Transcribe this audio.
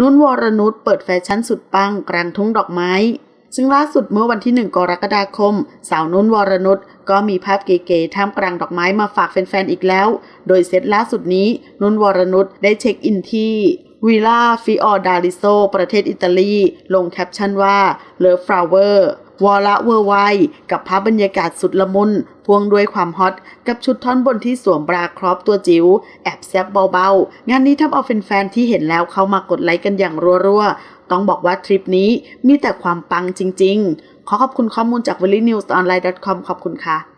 นุ่นวรนุชเปิดแฟชั่นสุดปังกลางทุ่งดอกไม้ ซึ่งล่าสุดเมื่อวันที่ 1 กรกฎาคม สาวนุ่นวรนุชก็มีภาพเก๋ๆท่ามกลางดอกไม้มาฝากแฟนๆอีกแล้ว โดยเซตล่าสุดนี้นุ่นวรนุชได้เช็คอินที่วิลล่าฟิออดาริโซประเทศอิตาลี ลงแคปชั่นว่า Love Flower วอละเวอร์ไวกับภาพบรรยากาศสุดละมุนพ่วงด้วยความฮอต กับชุดท่อนบนที่สวมบราครอปตัวจิ๋วแอบแซบเบาๆ งานนี้ทำเอาแฟนๆที่เห็นแล้วเข้ามากดไลค์กันอย่างรัวๆ ต้องบอกว่าทริปนี้มีแต่ความปังจริงๆ ขอขอบคุณข้อมูลจาก v a l l y n e w s o n l i n e c o m ขอบคุณค่ะ